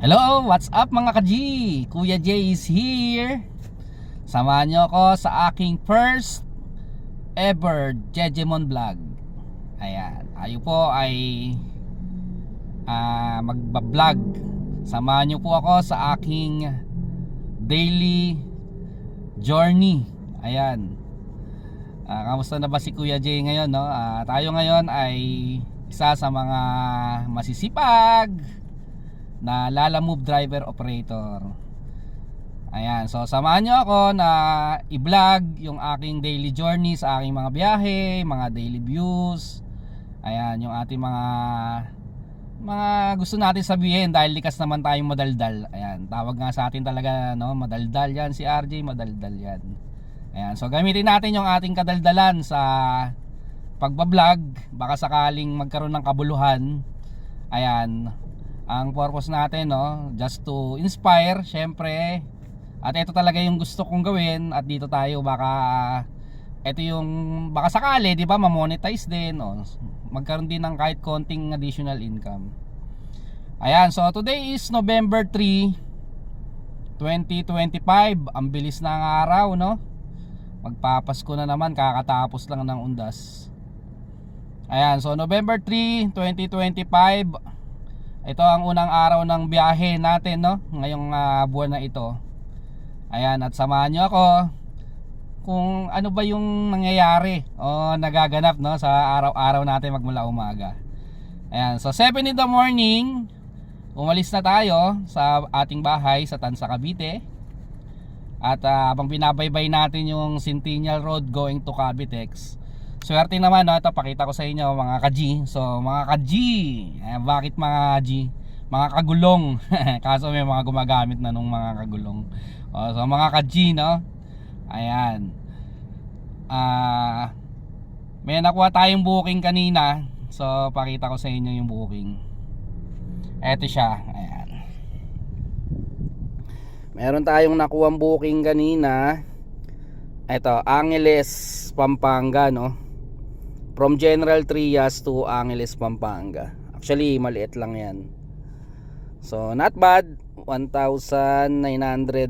Hello, what's up mga ka-G? Kuya J is here. Samahan niyo ako sa aking first ever Jejemon vlog. Ayan, tayo po ay ah, magbablog. Samahan niyo po ako sa aking daily journey. Ayan. Ah, kamusta na ba si Kuya J ngayon, no? Ah, tayo ngayon ay isa sa mga masisipag na Lala Move driver operator. Ayan, so samahan nyo ako na i-vlog yung aking daily journey sa aking mga biyahe, mga daily views. Ayan, yung ating mga mga gusto natin sabihin dahil likas naman tayong madaldal. Ayan, tawag nga sa atin talaga no, madaldal yan si RJ, madaldal yan. Ayan, so gamitin natin yung ating kadaldalan sa pagbablog, baka sakaling magkaroon ng kabuluhan. Ayan, ang purpose natin no just to inspire syempre. At ito talaga yung gusto kong gawin at dito tayo baka ito yung baka sakali di ba ma-monetize din no? magkaroon din ng kahit konting additional income. Ayan so today is November 3 2025 ang bilis ng araw no. Magpapasko na naman kakatapos lang ng undas. Ayan so November 3 2025 ito ang unang araw ng biyahe natin no ngayong ah, buwan na ito. Ayan at samahan niyo ako kung ano ba yung nangyayari o nagaganap no sa araw-araw natin magmula umaga. Ayan, so 7 in the morning, umalis na tayo sa ating bahay sa Tansa Cavite. At ah, habang binabaybay natin yung Centennial Road going to Cavitex, Swerte naman no, ito pakita ko sa inyo mga ka-G. So mga ka-G, eh, bakit mga G? Mga kagulong. Kaso may mga gumagamit na nung mga kagulong. Oh, so mga ka-G no. Ayan. Ah may nakuha tayong booking kanina. So pakita ko sa inyo yung booking. Ito siya. Ayan. Meron tayong nakuha booking kanina. Ito, Angeles, Pampanga, no? From General Trias to Angeles, Pampanga. Actually, maliit lang yan. So, not bad. 1,949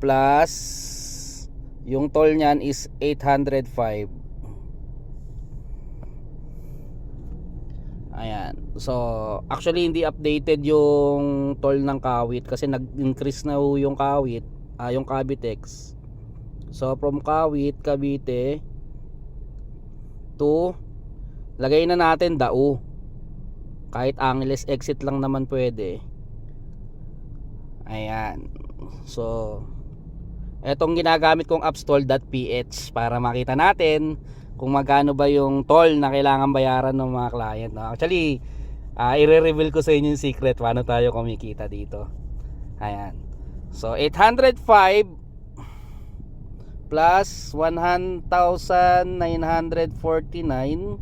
plus yung toll niyan is 805. Ayan. So, actually hindi updated yung toll ng Kawit kasi nag-increase na yung Kawit, ah, yung Cavitex. So, from Kawit, Cavite to lagay na natin Dao. Kahit Angeles exit lang naman pwede. Ayan. So, etong ginagamit kong appstall.ph para makita natin kung magkano ba yung toll na kailangan bayaran ng mga client. No? Actually, uh, i-reveal ko sa inyo yung secret paano tayo kumikita dito. Ayan. So, 805 plus 1,949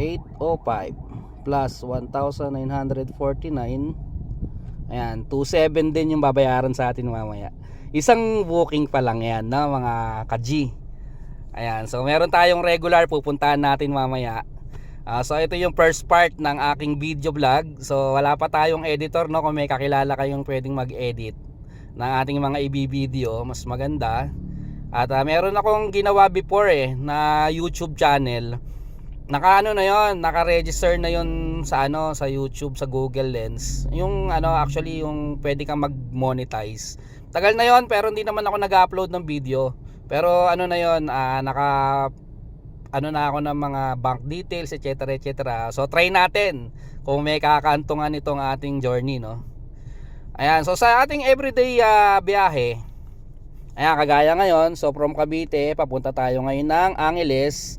805 plus 1,949 Ayan, 27 din yung babayaran sa atin mamaya. Isang booking pa lang yan, no, mga ka-G. Ayan, so meron tayong regular pupuntahan natin mamaya. Ah, so ito yung first part ng aking video vlog. So wala pa tayong editor, no, kung may kakilala kayong pwedeng mag-edit ng ating mga i-video, mas maganda. At ah, meron akong ginawa before eh na YouTube channel. Naka ano na yon naka-register na yon sa ano sa YouTube sa Google Lens. Yung ano actually yung pwede kang mag-monetize. Tagal na yon pero hindi naman ako nag-upload ng video. Pero ano na yon ah, naka ano na ako ng mga bank details etc etc so try natin kung may kakaantungan itong ating journey no ayan so sa ating everyday ah, biyahe ayan kagaya ngayon so from Cavite papunta tayo ngayon ng Angeles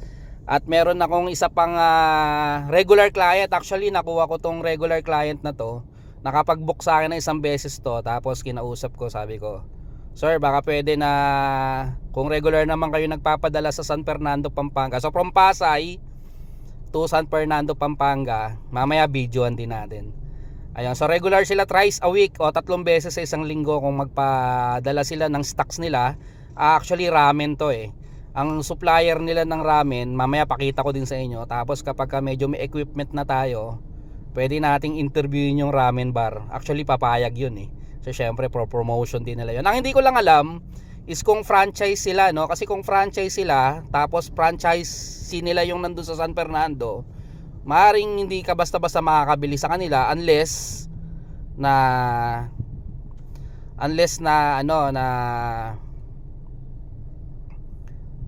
at meron akong isa pang ah, regular client. Actually, nakuha ko tong regular client na to. Nakapag-book sa akin na isang beses to. Tapos kinausap ko, sabi ko, Sir, baka pwede na kung regular naman kayo nagpapadala sa San Fernando, Pampanga. So from Pasay to San Fernando, Pampanga, mamaya videoan din natin. Ayan, so regular sila thrice a week o tatlong beses sa isang linggo kung magpadala sila ng stocks nila. Ah, actually ramen to eh. ang supplier nila ng ramen, mamaya pakita ko din sa inyo. Tapos kapag ka medyo may equipment na tayo, pwede nating interviewin yung ramen bar. Actually, papayag yun eh. So, syempre, pro promotion din nila yun. Ang hindi ko lang alam is kung franchise sila, no? Kasi kung franchise sila, tapos franchise nila yung nandun sa San Fernando, maaring hindi ka basta-basta makakabili sa kanila unless na unless na ano na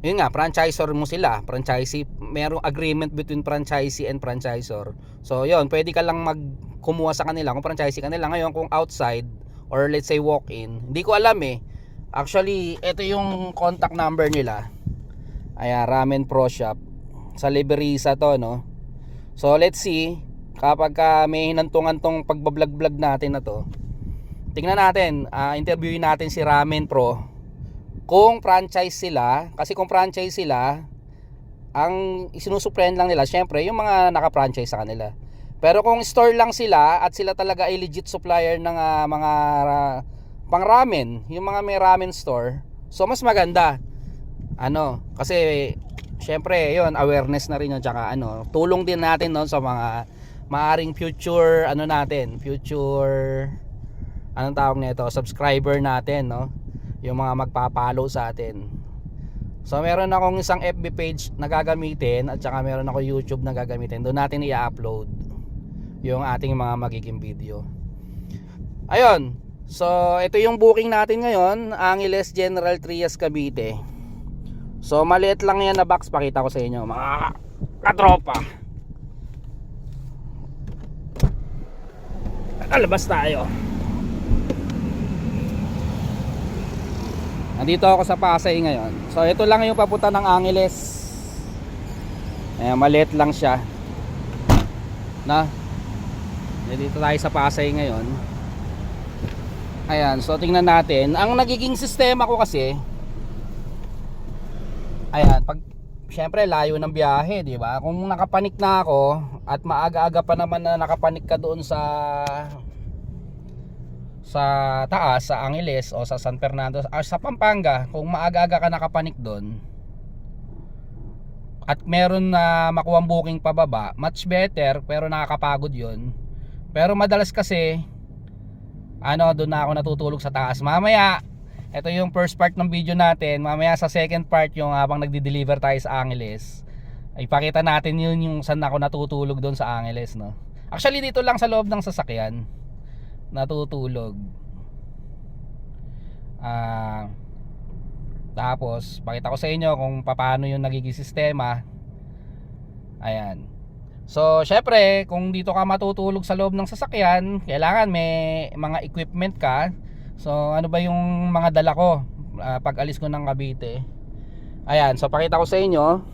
yun nga franchisor mo sila franchisee merong agreement between franchisee and franchisor so yun pwede ka lang mag kumuha sa kanila kung franchisee kanila ngayon kung outside or let's say walk in hindi ko alam eh. Actually ito yung contact number nila. Ayan Ramen Pro Shop. Sa Liberisa to no? So let's see. Kapag ka may hinantungan tong pagbablog-vlog natin na to tingnan natin ah, interviewin natin si Ramen Pro kung franchise sila, kasi kung franchise sila, ang isinusuplayan lang nila, syempre, yung mga naka-franchise sa kanila. Pero kung store lang sila at sila talaga ay legit supplier ng ah, mga ah, pang ramen, yung mga may ramen store, so mas maganda. Ano, kasi syempre, yun, awareness na rin yun, tsaka ano, tulong din natin no, sa mga maaring future, ano natin, future, anong tawag nito, subscriber natin, no? yung mga magpapalo sa atin. So meron akong isang FB page na gagamitin at saka meron ako YouTube na gagamitin. Doon natin i-upload yung ating mga magiging video. Ayun. So ito yung booking natin ngayon, Angeles General Trias Cavite. So maliit lang yan na box, pakita ko sa inyo mga katropa. Alabas tayo. Nandito ako sa Pasay ngayon. So ito lang yung papunta ng Angeles. Ayan, maliit lang siya. Na. Dito tayo sa Pasay ngayon. Ayan, so tingnan natin. Ang nagiging sistema ko kasi Ayan, pag Siyempre, layo ng biyahe, di ba? Kung nakapanik na ako at maaga-aga pa naman na nakapanik ka doon sa sa taas sa Angeles o sa San Fernando or sa Pampanga kung maaga-aga ka nakapanik doon at meron na makuha booking pababa much better pero nakakapagod yon pero madalas kasi ano doon na ako natutulog sa taas. Mamaya ito yung first part ng video natin. Mamaya sa second part yung habang nagdi-deliver tayo sa Angeles ipakita natin yun yung saan ako natutulog doon sa Angeles no? Actually dito lang sa loob ng sasakyan natutulog. Ah tapos pakita ko sa inyo kung paano yung nagiging sistema. Ayan so syempre kung dito ka matutulog sa loob ng sasakyan kailangan may mga equipment ka so ano ba yung mga dala ko ah, pag alis ko ng Cavite ayan so pakita ko sa inyo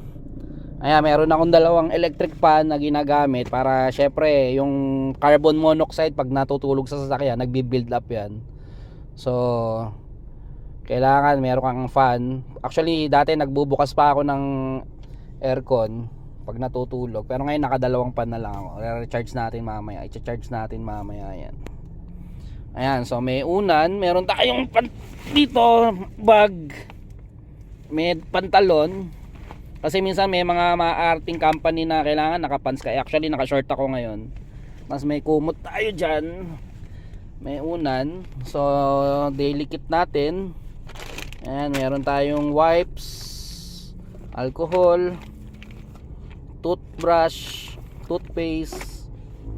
Ayan, meron akong dalawang electric fan na ginagamit para syempre yung carbon monoxide pag natutulog sa sasakyan, nagbi-build up 'yan. So kailangan meron kang fan. Actually, dati nagbubukas pa ako ng aircon pag natutulog. Pero ngayon nakadalawang fan na lang ako. Re-recharge natin mamaya. I-charge natin mamaya 'yan. Ayan, so may unan, meron tayong pan- dito bag. May pantalon, kasi minsan may mga maarting company na kailangan nakapants ka. Actually naka-short ako ngayon. Mas may kumot tayo dyan. May unan. So daily kit natin. Ayan, meron tayong wipes, alcohol, toothbrush, toothpaste.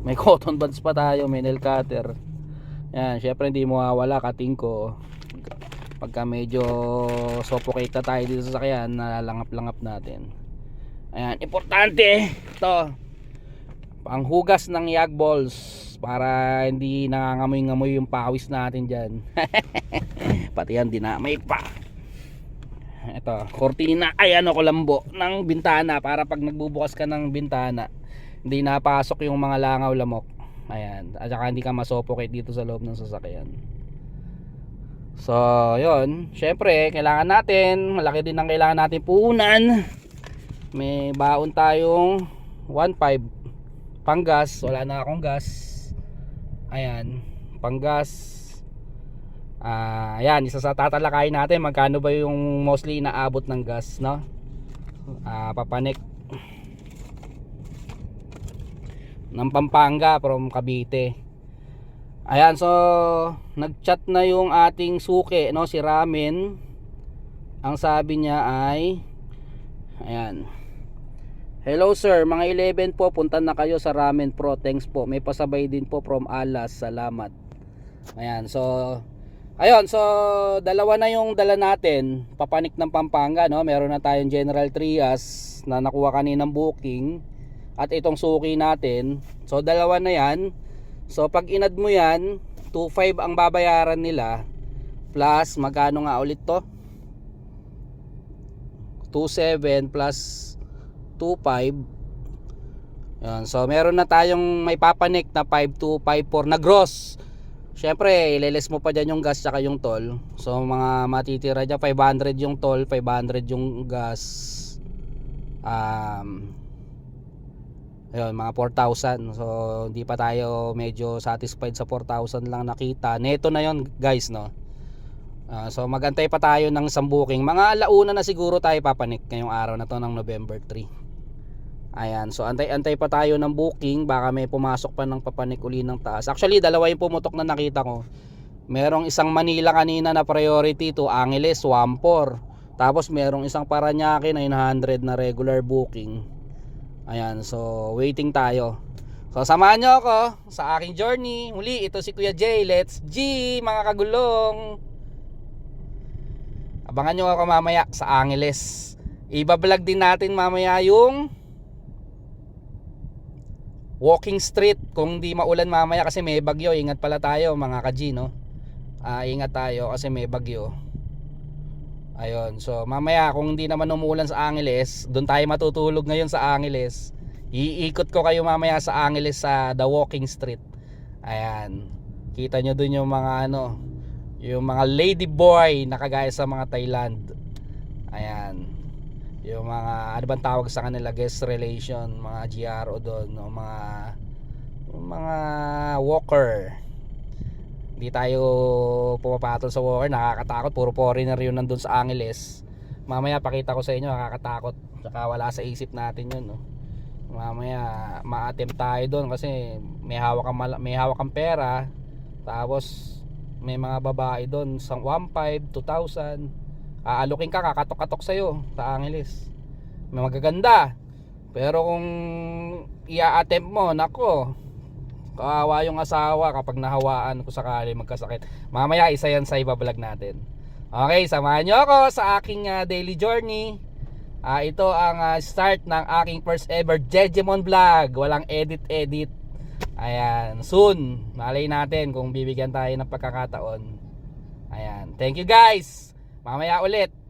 May cotton buds pa tayo, may nail cutter. Ayan, syempre hindi mawawala kating ko pagka medyo suffocate na tayo dito sa sakyan nalalangap-langap natin ayan importante ito panghugas ng yag balls para hindi nangangamoy-ngamoy yung pawis natin dyan pati yan dinamay pa ito kortina ay ano kulambo ng bintana para pag nagbubukas ka ng bintana hindi napasok yung mga langaw lamok ayan at saka hindi ka masuffocate dito sa loob ng sasakyan So, yon. Syempre, kailangan natin, malaki din ang kailangan natin puunan. May baon tayong 1.5 panggas, wala na akong gas. Ayan, panggas. Ah, ayan, isa sa tatalakayin natin magkano ba yung mostly inaabot ng gas, no? Ah, papanik ng Pampanga from Cavite. Ayan, so nag-chat na yung ating suki, no, si Ramen. Ang sabi niya ay ayan. Hello sir, mga 11 po, punta na kayo sa Ramen Pro. Thanks po. May pasabay din po from Alas. Salamat. Ayan, so Ayun, so dalawa na yung dala natin, papanik ng Pampanga, no? Meron na tayong General Trias na nakuha kaninang booking at itong suki natin. So dalawa na 'yan. So pag inad mo 'yan, 2.5 ang babayaran nila plus magkano nga ulit to? 2.7 plus 2.5 Yan. So meron na tayong may papanik na 5254 na gross. Syempre, ileles mo pa dyan yung gas tsaka yung toll. So mga matitira dyan, 500 yung toll, 500 yung gas. Um, ayun, mga 4,000. So hindi pa tayo medyo satisfied sa 4,000 lang nakita. Neto na yon guys, no? Ah, so magantay pa tayo ng isang. Mga alauna na siguro tayo papanik ngayong araw na to ng November 3. Ayan, so antay-antay pa tayo ng booking, baka may pumasok pa ng papanik uli ng taas. Actually, dalawa yung pumutok na nakita ko. Merong isang Manila kanina na priority to Angeles, Swampor. Tapos merong isang Paranaque 900 na regular booking. Ayan, so waiting tayo. So samahan nyo ako sa aking journey. Muli, ito si Kuya Jay. Let's G, mga kagulong. Abangan nyo ako mamaya sa Angeles. Ibablog din natin mamaya yung walking street kung di maulan mamaya kasi may bagyo ingat pala tayo mga ka-G no? Ah, ingat tayo kasi may bagyo. Ayun so mamaya kung hindi naman umulan sa Angeles doon tayo matutulog ngayon sa Angeles. Iikot ko kayo mamaya sa Angeles sa the walking street. Ayan. Kita nyo doon yung mga ano yung mga lady boy na kagaya sa mga Thailand. Ayan yung mga ano bang tawag sa kanila? Guest relation mga GRO doon no? mga mga walker. Hindi tayo pumapatol sa walker nakakatakot. Puro foreigner yun nandun sa Angeles. Mamaya pakita ko sa inyo nakakatakot. Tsaka wala sa isip natin yun no? mamaya ma-attempt tayo doon kasi may hawak mala- may hawak kang pera. Tapos may mga babae doon sa 1.5 2,000 aalukin ka kakatok-katok sa'yo sa Angeles may magaganda. Pero kung ia-attempt mo nako kawawa yung asawa kapag nahawaan kung sakali magkasakit. Mamaya isa yan sa ibablog natin. Okay samahan nyo ako sa aking ah, daily journey. Ah, ito ang ah, start ng aking first ever Jejemon vlog. Walang edit edit ayan soon. Malay natin kung bibigyan tayo ng pagkakataon. Ayan thank you guys Mamaya ulit.